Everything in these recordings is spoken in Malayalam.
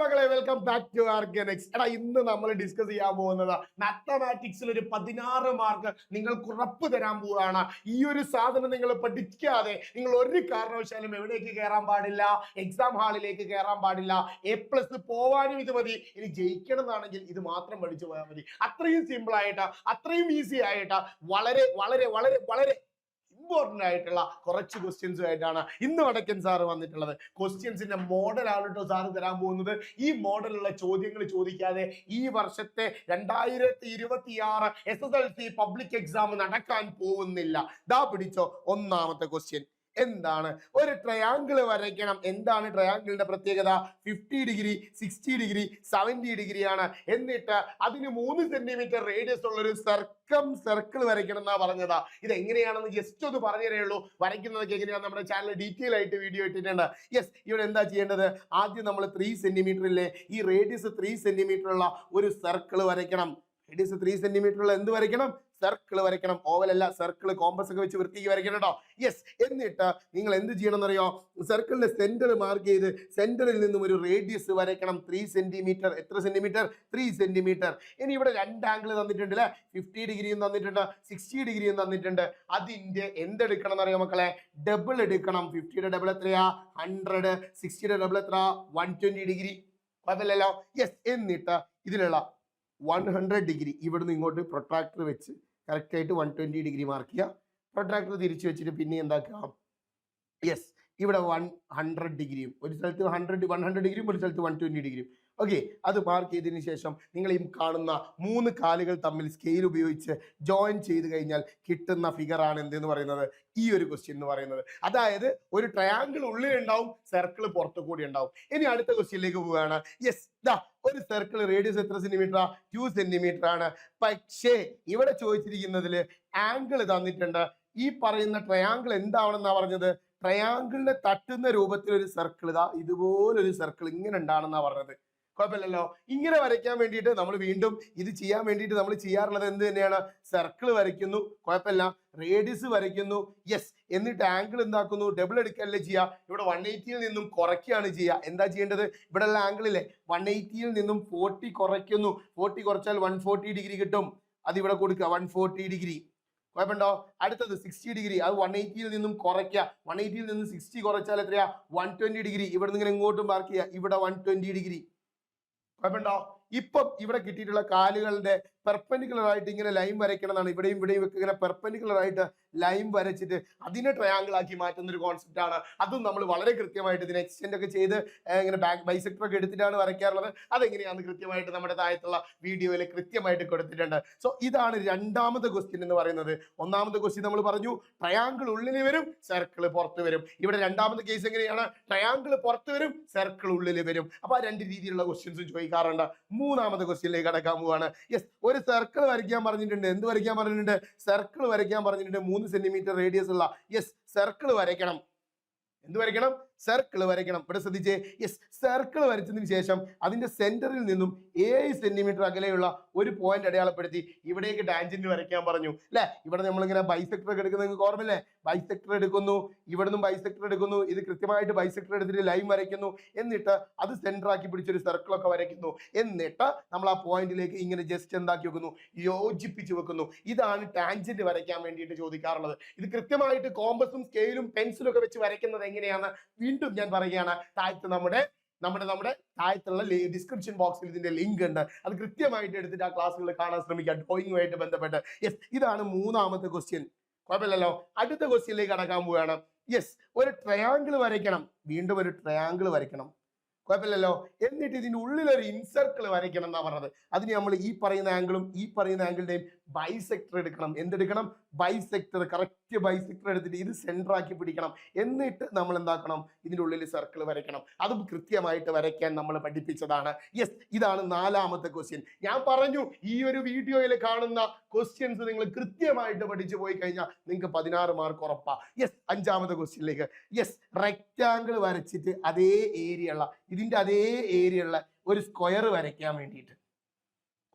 മക്കളെ വെൽക്കം ബാക്ക് ടു ആർഗനക്സ് എടാ ഇന്ന് നമ്മൾ ഡിസ്കസ് ചെയ്യാൻ പോകുന്നത് മാത്തമാറ്റിക്സിൽ ഒരു പതിനാറ് മാർക്ക് നിങ്ങൾക്ക് ഉറപ്പ് തരാൻ പോവുകയാണ്. ഈ ഒരു സാധനം നിങ്ങൾ പഠിക്കാതെ നിങ്ങൾ ഒരു കാരണവശാലും എവിടേക്ക് കയറാൻ പാടില്ല എക്സാം ഹാളിലേക്ക് കയറാൻ പാടില്ല എ പ്ലസ് പോവാനും ഇത് മതി ഇനി ജയിക്കണം എന്നാണെങ്കിൽ ഇത് മാത്രം പഠിച്ചു പോയാൽ മതി. അത്രയും സിമ്പിൾ ആയിട്ട് അത്രയും ഈസി ആയിട്ട് വളരെ വളരെ വളരെ വളരെ ഇമ്പോർട്ടന്റ് ആയിട്ടുള്ള കുറച്ച് ക്വസ്റ്റ്യൻസ് ആയിട്ടാണ് ഇന്ന് വടക്കൻ സാറ് വന്നിട്ടുള്ളത്. ക്വസ്റ്റ്യൻസിന്റെ മോഡലാണ് കേട്ടോ സാറ് തരാൻ പോകുന്നത്. ഈ മോഡലുള്ള ചോദ്യങ്ങൾ ചോദിക്കാതെ ഈ വർഷത്തെ രണ്ടായിരത്തി ഇരുപത്തി ആറ് S S L C public exam നടക്കാൻ പോകുന്നില്ല. ദാ പിടിച്ചോ ഒന്നാമത്തെ ക്വസ്റ്റ്യൻ എന്താണ്? ഒരു ട്രയാങ്കിൾ വരയ്ക്കണം. എന്താണ് ട്രയാങ്കിളിന്റെ പ്രത്യേകത? Fifty degree sixty degree seventy degree ആണ്. എന്നിട്ട് അതിന് മൂന്ന് സെന്റിമീറ്റർ റേഡിയസ് ഉള്ള ഒരു സർക്കം സർക്കിൾ വരയ്ക്കണം എന്നാ പറഞ്ഞതാ. ഇത് എങ്ങനെയാണെന്ന് ജസ്റ്റ് ഒന്ന് പറഞ്ഞു തരേ ഉള്ളൂ. വരയ്ക്കുന്നതൊക്കെ എങ്ങനെയാണ് നമ്മുടെ ചാനൽ ഡീറ്റെയിൽ ആയിട്ട് വീഡിയോ ഇട്ടിട്ടുണ്ട്. യെസ് ഇവിടെ എന്താ ചെയ്യേണ്ടത്? ആദ്യം നമ്മൾ ത്രീ സെന്റിമീറ്ററിലെ ഈ റേഡിയസ് ത്രീ സെന്റിമീറ്റർ ഉള്ള ഒരു സർക്കിൾ വരയ്ക്കണം. റേഡിയസ് ത്രീ സെന്റിമീറ്റർ ഉള്ള എന്ത് വരയ്ക്കണം? സർക്കിൾ വരയ്ക്കണം. ഓവൽ അല്ല സർക്കിൾ കോമ്പസ് ഒക്കെ വെച്ച് വൃത്തിക്ക് വരയ്ക്കണം കേട്ടോ യെസ് എന്നിട്ട് നിങ്ങൾ എന്ത് ചെയ്യണം എന്നറിയോ സർക്കിളിന്റെ സെന്റർ മാർക്ക് ചെയ്ത് സെന്ററിൽ നിന്നും ഒരു റേഡിയസ് വരയ്ക്കണം. ത്രീ സെന്റിമീറ്റർ എത്ര സെന്റിമീറ്റർ ത്രീ സെന്റിമീറ്റർ ഇനി ഇവിടെ രണ്ട് ആംഗിൾ തന്നിട്ടുണ്ട് അല്ലെ ഫിഫ്റ്റി ഡിഗ്രിയും തന്നിട്ടുണ്ട്. സിക്സ്റ്റി ഡിഗ്രിയും തന്നിട്ടുണ്ട്. അതിന്റെ എന്തെടുക്കണം എന്നറിയോ മക്കളെ? ഡബിൾ എടുക്കണം. ഫിഫ്റ്റിയുടെ ഡബിൾ എത്രയാ? ഹൺഡ്രഡ് സിക്സ്റ്റിയുടെ ഡബിൾ എത്ര വൺ ട്വന്റി ഡിഗ്രി അതല്ലല്ലോ യെസ് എന്നിട്ട് ഇതിലുള്ള വൺ ഹൺഡ്രഡ് ഡിഗ്രി ഇവിടുന്ന് ഇങ്ങോട്ട് പ്രൊട്രാക്ടർ വെച്ച് കറക്റ്റായിട്ട് വൺ ട്വന്റി ഡിഗ്രി മാർക്ക് ചെയ്യുക. പ്രൊട്രാക്ടർ തിരിച്ചു വെച്ചിട്ട് പിന്നെ എന്താക്കാം യെസ് ഇവിടെ വൺ ഹൺഡ്രഡ് ഡിഗ്രിയും ഒരു സ്ഥലത്ത് ഹൺഡ്രഡ് വൺ ഹൺഡ്രഡ് ഡിഗ്രിയും ഒരു സ്ഥലത്ത് വൺ ട്വന്റി ഡിഗ്രിയും ഓക്കെ അത് മാർക്ക് ചെയ്തതിന് ശേഷം നിങ്ങൾ ഈ കാണുന്ന മൂന്ന് കാലുകൾ തമ്മിൽ സ്കെയിൽ ഉപയോഗിച്ച് ജോയിൻ ചെയ്ത് കഴിഞ്ഞാൽ കിട്ടുന്ന ഫിഗർ ആണ് എന്തെന്ന് പറയുന്നത്? ഈ ഒരു ക്വസ്റ്റ്യൻ എന്ന് പറയുന്നത്. അതായത് ഒരു ട്രയാങ്കിൾ ഉള്ളിൽ ഉണ്ടാവും സർക്കിൾ പുറത്തു കൂടി ഉണ്ടാവും. ഇനി അടുത്ത ക്വസ്റ്റ്യനിലേക്ക് പോവുകയാണ്. യെസ് ദാ ഒരു സർക്കിൾ റേഡിയസ് എത്ര സെന്റിമീറ്റർ ടു സെന്റിമീറ്റർ ആണ്. പക്ഷേ ഇവിടെ ചോദിച്ചിരിക്കുന്നതിൽ ആംഗിൾ തന്നിട്ടുണ്ട്. ഈ പറയുന്ന ട്രയാങ്കിൾ എന്താവണമെന്നാ പറഞ്ഞത്? ട്രയാങ്കിളിനെ തട്ടുന്ന രൂപത്തിൽ ഒരു സർക്കിൾ ഇതാ ഇതുപോലൊരു സർക്കിൾ ഇങ്ങനെ ഉണ്ടാണെന്നാ പറഞ്ഞത്. കുഴപ്പമില്ലല്ലോ. ഇങ്ങനെ വരയ്ക്കാൻ വേണ്ടിയിട്ട് നമ്മൾ വീണ്ടും ഇത് ചെയ്യാൻ വേണ്ടിയിട്ട് നമ്മൾ ചെയ്യാറുള്ളത് എന്ത് തന്നെയാണ്? സർക്കിൾ വരയ്ക്കുന്നു. കുഴപ്പമില്ല. റേഡിയസ് വരയ്ക്കുന്നു. യെസ് എന്നിട്ട് ആംഗിൾ എന്താക്കുന്നു? ഡബിൾ എടുക്കല്ലേ ചെയ്യുക ഇവിടെ വൺ എയ്റ്റിയിൽ നിന്നും കുറയ്ക്കുകയാണ് ചെയ്യുക എന്താ ചെയ്യേണ്ടത്? ഇവിടെ ഉള്ള ആംഗിളില്ലേ വൺ എയ്റ്റിയിൽ നിന്നും ഫോർട്ടി കുറയ്ക്കുന്നു. ഫോർട്ടി കുറച്ചാൽ വൺ ഫോർട്ടി ഡിഗ്രി കിട്ടും. അത് ഇവിടെ കൊടുക്കുക. വൺ ഫോർട്ടി ഡിഗ്രി കുഴപ്പമുണ്ടോ? അടുത്തത് സിക്സ്റ്റി ഡിഗ്രി അത് വൺ എയ്റ്റിയിൽ നിന്നും കുറയ്ക്കുക. വൺ എയ്റ്റിയിൽ നിന്നും സിക്സ്റ്റി കുറച്ചാൽ എത്രയാ? വൺ ട്വന്റി ഡിഗ്രി ഇവിടെ നിന്ന് ഇങ്ങനെ ഇങ്ങോട്ടും മാർക്ക് ചെയ്യുക. ഇവിടെ വൺ ട്വന്റി ഡിഗ്രി കുഴപ്പമുണ്ടോ ഇപ്പം ഇവിടെ കിട്ടിയിട്ടുള്ള കാലുകളുടെ പെർപ്പൻഡിക്കുലർ ആയിട്ട് ഇങ്ങനെ ലൈൻ വരയ്ക്കണമെന്നാണ്. ഇവിടെയും ഇവിടെയും ഒക്കെ ഇങ്ങനെ പെർപ്പൻഡിക്കുലർ ആയിട്ട് ലൈൻ വരച്ചിട്ട് അതിനെ ട്രയാങ്കിൾ ആക്കി മാറ്റുന്ന ഒരു കോൺസെപ്റ്റ് ആണ്. അതും നമ്മൾ വളരെ കൃത്യമായിട്ട് ഇതിനെ എക്സ്റ്റെൻഡ് ഒക്കെ ചെയ്ത് ഇങ്ങനെ ബാക്ക് ബൈസെക്ടർ ഒക്കെ എടുത്തിട്ടാണ് വരയ്ക്കാറുള്ളത്. അതെങ്ങനെയാണ് കൃത്യമായിട്ട് നമ്മുടെ താഴത്തുള്ള വീഡിയോയിൽ കൃത്യമായിട്ട് കൊടുത്തിട്ടുണ്ട്. സോ ഇതാണ് രണ്ടാമത്തെ ക്വസ്റ്റ്യൻ എന്ന് പറയുന്നത്. ഒന്നാമത്തെ ക്വസ്റ്റ്യൻ നമ്മൾ പറഞ്ഞു ട്രയാങ്കിൾ ഉള്ളിൽ വരും സർക്കിൾ പുറത്ത് വരും. ഇവിടെ രണ്ടാമത്തെ കേസ് എങ്ങനെയാണ്? ട്രയാങ്കിൾ പുറത്ത് വരും സർക്കിൾ ഉള്ളിൽ വരും. അപ്പൊ ആ രണ്ട് രീതിയിലുള്ള ക്വസ്റ്റ്യൻസ് ചോദിക്കാറുണ്ട്. മൂന്നാമത്തെ ക്വസ്റ്റ്യനിലേക്ക് കടക്കാൻ പോവാണ്. യെസ് ഒരു സർക്കിൾ വരയ്ക്കാൻ പറഞ്ഞിട്ടുണ്ട്. എന്ത് വരയ്ക്കാൻ പറഞ്ഞിട്ടുണ്ട്? സർക്കിൾ വരയ്ക്കാൻ പറഞ്ഞിട്ടുണ്ട്. മൂന്ന് സെന്റിമീറ്റർ റേഡിയസ് ഉള്ള. യെസ് സർക്കിൾ വരയ്ക്കണം. എന്ത് വരയ്ക്കണം? സർക്കിൾ വരയ്ക്കണം. ഇവിടെ ശ്രദ്ധിച്ചേ. യെസ് സർക്കിൾ വരച്ചതിന് ശേഷം അതിന്റെ സെന്ററിൽ നിന്നും ഏഴ് സെന്റിമീറ്റർ അകലെയുള്ള ഒരു പോയിന്റ് അടയാളപ്പെടുത്തി ഇവിടേക്ക് ടാൻജന്റ് വരയ്ക്കാൻ പറഞ്ഞു. അല്ലെ? ഇവിടെ നമ്മളിങ്ങനെ ബൈസെക്ടർ ഒക്കെ എടുക്കുന്നത് നിങ്ങൾക്ക് ബൈസെക്ടർ എടുക്കുന്നു ഇവിടെ നിന്നും ബൈസെക്ടർ എടുക്കുന്നു ഇത് കൃത്യമായിട്ട് ബൈസെക്ടർ എടുത്തിട്ട് ലൈൻ വരയ്ക്കുന്നു. എന്നിട്ട് അത് സെന്റർ ആക്കി പിടിച്ചൊരു സർക്കിളൊക്കെ വരയ്ക്കുന്നു. എന്നിട്ട് നമ്മൾ ആ പോയിന്റിലേക്ക് ഇങ്ങനെ ജസ്റ്റ് എന്താക്കി വെക്കുന്നു? യോജിപ്പിച്ച് വെക്കുന്നു. ഇതാണ് ടാൻജന്റ് വരയ്ക്കാൻ വേണ്ടിയിട്ട് ചോദിക്കാറുള്ളത്. ഇത് കൃത്യമായിട്ട് കോമ്പസും സ്കെയിലും പെൻസിലും ഒക്കെ വെച്ച് വരയ്ക്കുന്നത് എങ്ങനെയാണ് വീണ്ടും ഞാൻ പറയുകയാണ് താഴത്ത് നമ്മുടെ നമ്മുടെ നമ്മുടെ താഴത്തുള്ള ഡിസ്ക്രിപ്ഷൻ ബോക്സിൽ ഇതിന്റെ ലിങ്ക് ഉണ്ട്. അത് കൃത്യമായിട്ട് എടുത്തിട്ട് ആ ക്ലാസ്സുകൾ കാണാൻ ശ്രമിക്കുക. ഡ്രോയിങ്ങുമായിട്ട് ബന്ധപ്പെട്ട്. യെസ് ഇതാണ് മൂന്നാമത്തെ ക്വസ്റ്റ്യൻ കുഴപ്പമില്ലല്ലോ? അടുത്ത ക്വസ്റ്റ്യനിലേക്ക് കടക്കാൻ പോവുകയാണ്. യെസ് ഒരു ട്രയാങ്കിൾ വരയ്ക്കണം. വീണ്ടും ഒരു ട്രയാങ്കിൾ വരയ്ക്കണം. കുഴപ്പമില്ലല്ലോ? എന്നിട്ട് ഇതിന്റെ ഉള്ളിൽ ഒരു ഇൻസർക്കിൾ വരയ്ക്കണം എന്നാ പറഞ്ഞത്. അതിന് നമ്മൾ ഈ പറയുന്ന ആംഗിളും ഈ പറയുന്ന ആംഗിളിന്റെയും ബൈസെക്ടർ എടുക്കണം. എന്തെടുക്കണം? ബൈസെക്ടർ കറക്റ്റ് ബൈസെക്ടർ എടുത്തിട്ട് ഇത് സെന്റർ ആക്കി പിടിക്കണം. എന്നിട്ട് നമ്മൾ എന്താക്കണം? ഇതിന്റെ ഉള്ളിൽ സർക്കിൾ വരയ്ക്കണം. അതും കൃത്യമായിട്ട് വരയ്ക്കാൻ നമ്മൾ പഠിപ്പിച്ചതാണ്. യെസ് ഇതാണ് നാലാമത്തെ ക്വസ്റ്റ്യൻ ഞാൻ പറഞ്ഞു ഈ ഒരു വീഡിയോയിൽ കാണുന്ന ക്വസ്റ്റ്യൻസ് നിങ്ങൾ കൃത്യമായിട്ട് പഠിച്ചു പോയി കഴിഞ്ഞാൽ നിങ്ങൾക്ക് പതിനാറ് മാർക്ക് ഉറപ്പാ. യെസ് അഞ്ചാമത്തെ ക്വസ്റ്റ്യനിലേക്ക് യെസ് റെക്റ്റാങ്കിൾ വരച്ചിട്ട് അതേ ഏരിയ ഉള്ള ഇതിന്റെ അതേ ഏരിയ ഉള്ള ഒരു സ്ക്വയർ വരയ്ക്കാൻ വേണ്ടിയിട്ട്.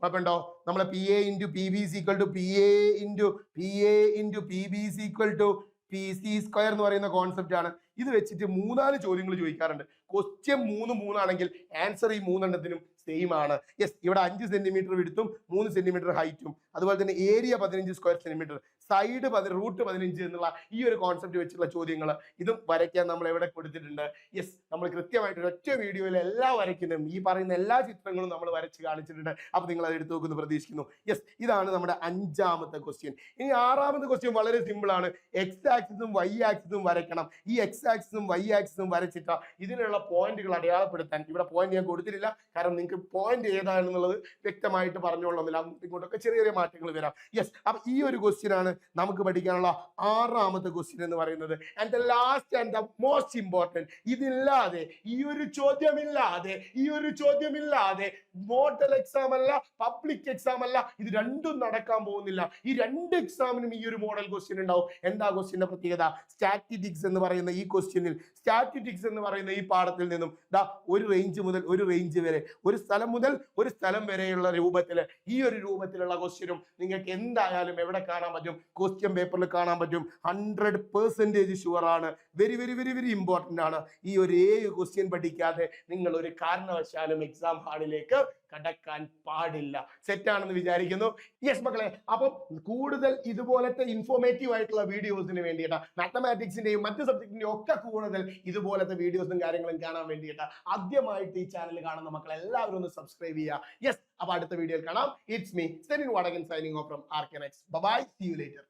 കുഴപ്പമുണ്ടോ? നമ്മളെ P A into P B C equal to P A into P A into P B C equal to P C square എന്ന് പറയുന്ന കോൺസെപ്റ്റ് ആണ്. ഇത് വെച്ചിട്ട് മൂന്നാൽ ചോദ്യങ്ങൾ ചോദിക്കാറുണ്ട്. ക്വസ്റ്റ്യൻ മൂന്ന് മൂന്നാണെങ്കിൽ ആൻസർ ഈ മൂന്നെണ്ണത്തിനും സെയിം ആണ്. യെസ് ഇവിടെ അഞ്ച് സെന്റിമീറ്റർ വിടുത്തും മൂന്ന് സെന്റിമീറ്റർ ഹൈറ്റും അതുപോലെ തന്നെ ഏരിയ പതിനഞ്ച് സ്ക്വയർ സെന്റിമീറ്റർ സൈഡ് റൂട്ട് പതിനഞ്ച് എന്നുള്ള ഈ ഒരു കോൺസെപ്റ്റ് വെച്ചിട്ടുള്ള ചോദ്യങ്ങൾ ഇതും വരയ്ക്കാൻ നമ്മൾ എവിടെ കൊടുത്തിട്ടുണ്ട്? യെസ് നമ്മൾ കൃത്യമായിട്ട് ഒറ്റ വീഡിയോയിൽ എല്ലാ വരയ്ക്കുന്നതും ഈ പറയുന്ന എല്ലാ ചിത്രങ്ങളും നമ്മൾ വരച്ച് കാണിച്ചിട്ടുണ്ട്. അപ്പൊ നിങ്ങൾ അത് എടുത്തു നോക്കുന്നു പ്രതീക്ഷിക്കുന്നു. യെസ് ഇതാണ് നമ്മുടെ അഞ്ചാമത്തെ ക്വസ്റ്റ്യൻ ഇനി ആറാമത്തെ ക്വസ്റ്റ്യൻ വളരെ സിമ്പിൾ ആണ്. എക്സ് ആക്സിസും വൈ ആക്സിസും വരയ്ക്കണം. ഈ എക്സ് ആക്സിസും വൈ ആക്സിസും വരച്ചിട്ട് ഇതിനുള്ള പോയിന്റുകൾ അടയാളപ്പെടുത്താൻ ഇവിടെ പോയിന്റ് ഞാൻ കൊടുത്തിട്ടില്ല. കാരണം നിങ്ങൾക്ക് പോയിന്റ് ഏതാണെന്നുള്ളത് വ്യക്തമായിട്ട് പറഞ്ഞുകൊള്ളുന്നില്ല അങ്ങോട്ടും ഇങ്ങോട്ടൊക്കെ ചെറിയ ചെറിയ മാറ്റങ്ങൾ വരാം. യെസ് അപ്പൊ ഈ ഒരു ക്വസ്റ്റ്യൻ ആണ് നമുക്ക് പഠിക്കാനുള്ള ആറാമത്തെ ക്വസ്റ്റ്യൻ എന്ന് പറയുന്നത്. And the last and the most important ഇതില്ലാതെ ഈ ഒരു ചോദ്യമില്ലാതെ ഈ ഒരു ചോദ്യമില്ലാതെ മോഡൽ എക്സാം അല്ല പബ്ലിക് എക്സാം അല്ല ഇത് രണ്ടും നടക്കാൻ പോകുന്നില്ല. ഈ രണ്ട് എക്സാമിനും ഈ ഒരു മോഡൽ ക്വസ്റ്റ്യൻ ഉണ്ടാവും. എന്താ ക്വസ്റ്റ്യന്റെ പ്രത്യേകത? സ്റ്റാറ്റിറ്റിക്സ് എന്ന് പറയുന്ന ഈ ക്വസ്റ്റ്യനിൽ സ്റ്റാറ്റിറ്റിക്സ് എന്ന് പറയുന്ന ഈ പാഠത്തിൽ നിന്നും ദാ ഒരു റേഞ്ച് മുതൽ ഒരു റേഞ്ച് വരെ ഒരു സ്ഥലം മുതൽ ഒരു സ്ഥലം വരെയുള്ള രൂപത്തിൽ ഈ ഒരു രൂപത്തിലുള്ള ക്വസ്റ്റ്യനും നിങ്ങൾക്ക് എന്തായാലും എവിടെ കാണാൻ പറ്റും? ക്വസ്റ്റ്യൻ പേപ്പറിൽ കാണാൻ പറ്റും. Hundred percentage ഷുവറാണ് very very very very important ആണ്. ഈ ഒരു ഏഴ് ക്വസ്റ്റ്യൻ പഠിക്കാതെ നിങ്ങൾ ഒരു കാരണവശാലും എക്സാം ഹാളിലേക്ക് കടക്കാൻ പാടില്ല. സെറ്റാണെന്ന് വിചാരിക്കുന്നു. യെസ് മക്കളെ അപ്പം കൂടുതൽ ഇതുപോലത്തെ ഇൻഫോർമേറ്റീവ് ആയിട്ടുള്ള വീഡിയോസിന് വേണ്ടിയിട്ട് മാത്തമാറ്റിക്സിന്റെയും മറ്റ് സബ്ജക്റ്റിന്റെയും ഒക്കെ കൂടുതൽ ഇതുപോലത്തെ വീഡിയോസും കാര്യങ്ങളും കാണാൻ വേണ്ടിയിട്ട് ആദ്യമായിട്ട് ഈ ചാനൽ കാണുന്ന മക്കൾ എല്ലാവരും ഒന്ന് സബ്സ്ക്രൈബ് ചെയ്യുക. യെസ് അപ്പൊ അടുത്ത വീഡിയോയിൽ കാണാം. It's me Senin Vadakan signing off from Arcanex bye see you later